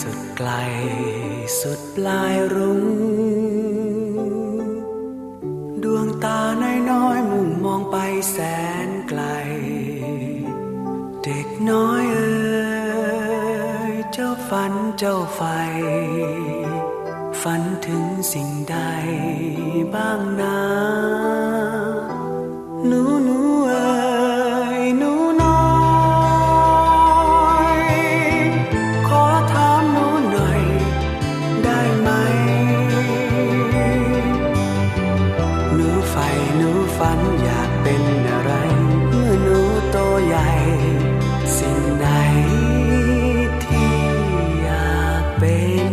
สุดไกล สุดปลายรุง้งดวงตาน้อยๆมุ่งมองไปแสนไกล เด็กน้อยเอ๋ยเจ้าฝันเจ้าไฟ ฝันถึงสิ่งใดบ้างนะหนูหนูเฝันอยากเป็นอะไร เมื่อหนูโตใหญ่ สิ่งไหนที่อยากเป็น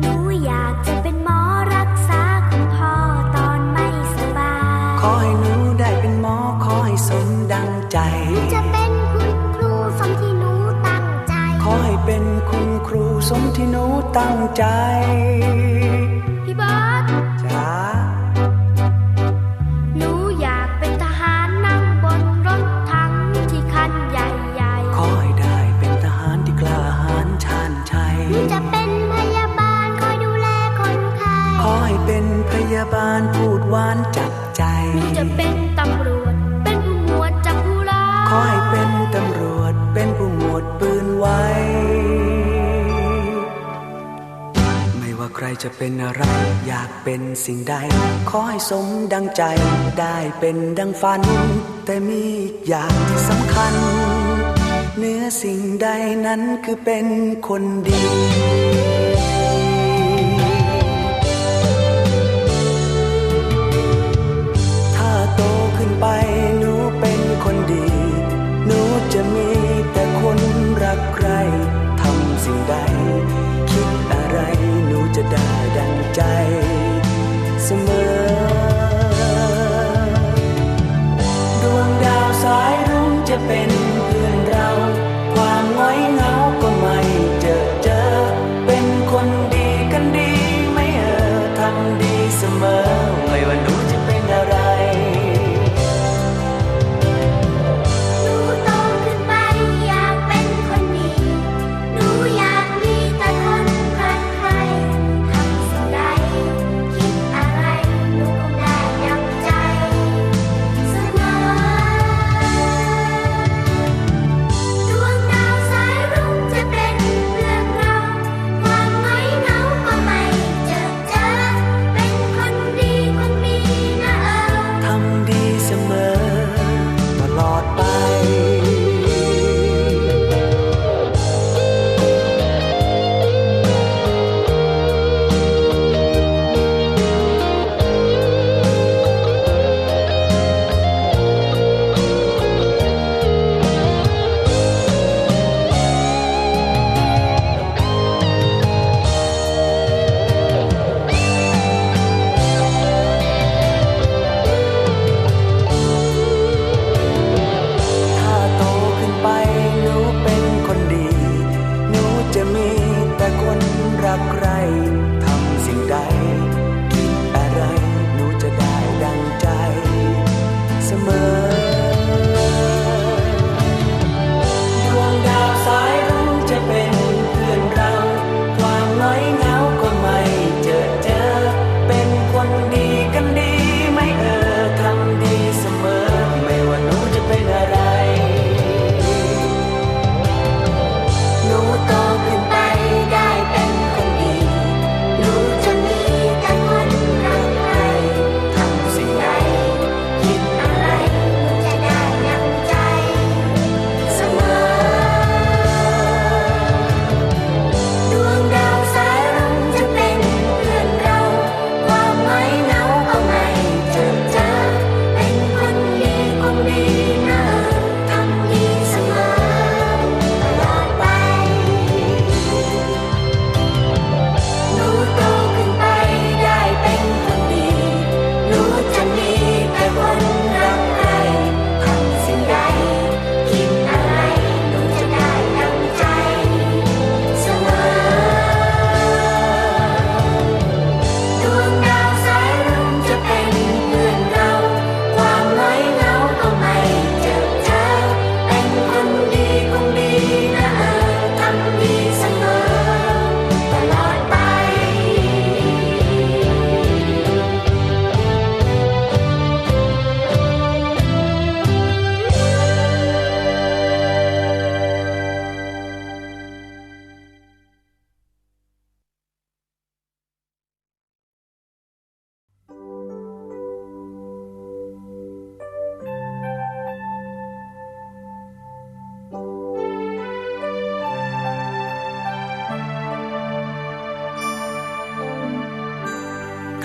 หนูอยากจะเป็นหมอรักษาคุณพ่อตอนไม่สบาย ขอให้หนูได้เป็นหมอขอให้สมดังใจจะเป็นคุณครูสมที่หนูตั้งใจ ขอให้เป็นคุณครูสมที่หนูตั้งใจ ใจหนูจะเป็นตำรวจ เป็นผู้หมวดจับผู้ร้ายขอให้เป็นตำรวจ เป็นผู้หมวดปืนไว้ ไม่ว่าใครจะเป็นอะไร อยากเป็นสิ่งใด ขอให้สมดังใจ ได้เป็นดังฝัน แต่มีอีกอย่างที่สำคัญ เนื้อสิ่งใดนั้นคือเป็นคนดี คนดี หนูจะมีแต่คนรักใครทำสิ่งใด คิดอะไรหนูจะได้ดังใจ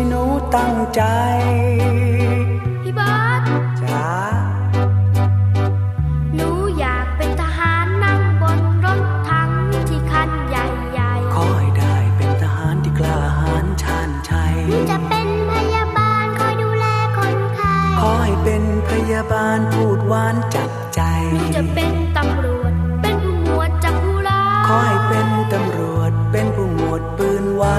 ที่หนูตั้งใจ พี่เบิร์ดจ้าหนูอยากเป็นทหารนั่งบนรถถังที่คันใหญ่ขอให้ได้เป็นทหารที่กล้าหาญชาญชัยๆหนูจะเป็นพยาบาลคอยดูแลคนไข้ขอให้เป็นพยาบาลพูดหวานจับใจ หนูจะเป็นตำรวจ เป็นผู้หมวดจับผู้ร้ายขอให้เป็นตำรวจเป็นผู้หมวดปืนไว้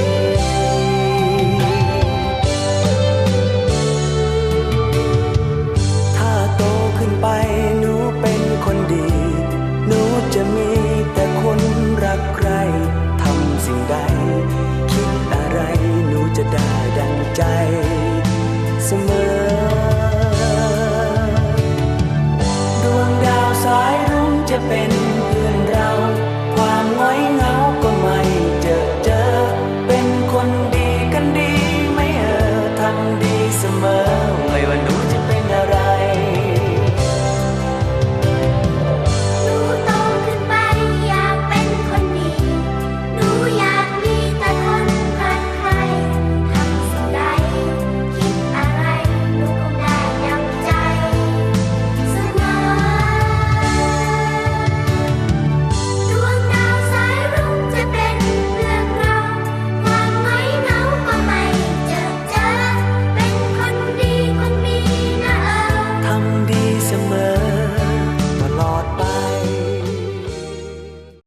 I've been.